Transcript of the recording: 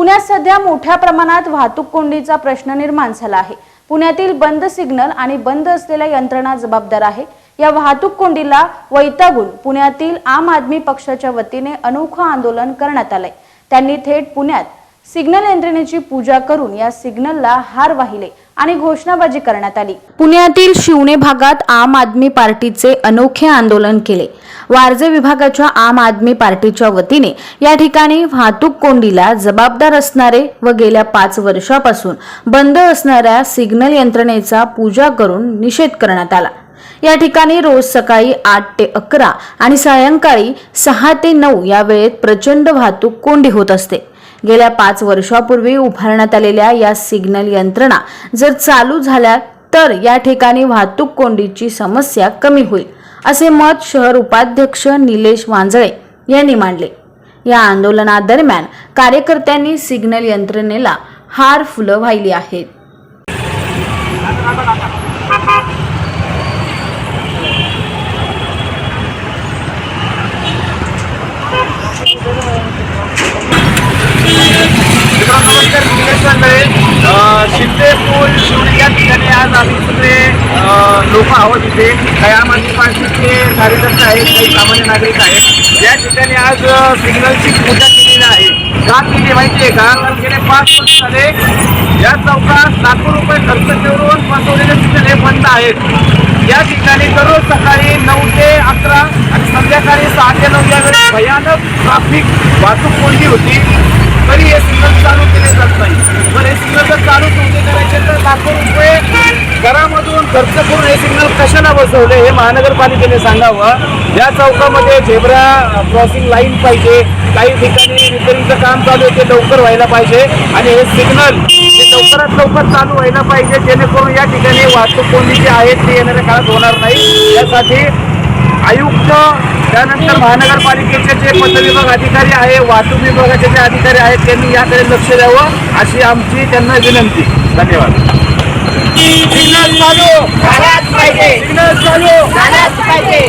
पुण्यात सध्या मोठ्या प्रमाणात वाहतूक कोंडीचा प्रश्न निर्माण झाला आहे. पुण्यातील बंद सिग्नल आणि बंद असलेल्या यंत्रणा जबाबदार आहे. या वाहतूक कोंडीला वैतागून पुण्यातील आम आदमी पक्षाच्या वतीने अनोखं आंदोलन करण्यात आलंय. त्यांनी थेट पुण्यात सिग्नल यंत्रणेची पूजा करून या सिग्नलला हार वाहिले आणि घोषणाबाजी करण्यात आली. पुण्यातील शिवणे भागात आम आदमी पार्टीचे अनोखे आंदोलन केले. वारजे विभागाच्या आम आदमी पार्टीच्या वतीने या ठिकाणी वाहतूक कोंडीला जबाबदार असणारे व गेल्या पाच वर्षापासून बंद असणाऱ्या सिग्नल यंत्रणेचा पूजा करून निषेध करण्यात आला. या ठिकाणी रोज सकाळी आठ ते अकरा आणि सायंकाळी सहा ते नऊ या वेळेत प्रचंड वाहतूक कोंडी होत असते. गेल्या पाच वर्षापूर्वी उभारण्यात आलेल्या या सिग्नल यंत्रणा जर चालू झाल्या तर या ठिकाणी वाहतूक कोंडीची समस्या कमी होईल असे मत शहर उपाध्यक्ष निलेश वांजळे यांनी मांडले. या आंदोलनादरम्यान कार्यकर्त्यांनी सिग्नल यंत्रणेला हार फुलं वाहिली आहेत मित्रांनो नमस्कार निलेश शिंदे पूल या ठिकाणी आज आम्ही सगळे लोक आहोत इथे. काही आम आदमी पार्टीचे कार्यकर्ते आहेत काही सामान्य नागरिक आहेत. या ठिकाणी आज सिग्नलची पूजा केलेली आहे. का केली माहिती आहे का? गेले पाच वर्ष झाले. या चौकात लाखो रुपये खर्च करून बसवलेले सिग्नल हे बंद आहेत. या ठिकाणी दररोज सकाळी नऊ ते अकरा आणि संध्याकाळी सहा ते नऊ या वेळेस भयानक ट्राफिक वाहतूक कोंडी होती. तरी हे सिग्नल चालू केले जात नाही. पण हे सिग्नल जर चालू तुमचे करायचे तर लाखो रुपये घरामधून खर्च करून हे सिग्नल कशाला बसवले हे महानगरपालिकेने सांगावं. या चौकामध्ये झेब्रा क्रॉसिंग लाईन पाहिजे. काही ठिकाणी रिपेरिंगचं काम चालू आहे ते लवकर व्हायला पाहिजे. आणि हे सिग्नल हे लवकरात लवकर चालू व्हायला पाहिजे जेणेकरून या ठिकाणी वाहतूक कोंडी जी आहेत ती येणाऱ्या काळात होणार नाही. यासाठी आयुक्त त्यानंतर महानगरपालिकेचे जे पथविभाग अधिकारी आहे वाहतूक विभागाचे जे अधिकारी आहेत त्यांनी याकडे लक्ष द्यावं अशी आमची त्यांना विनंती. धन्यवाद सिग्नल चालू झालाच पाहिजे सिग्नल चालू झालाच पाहिजे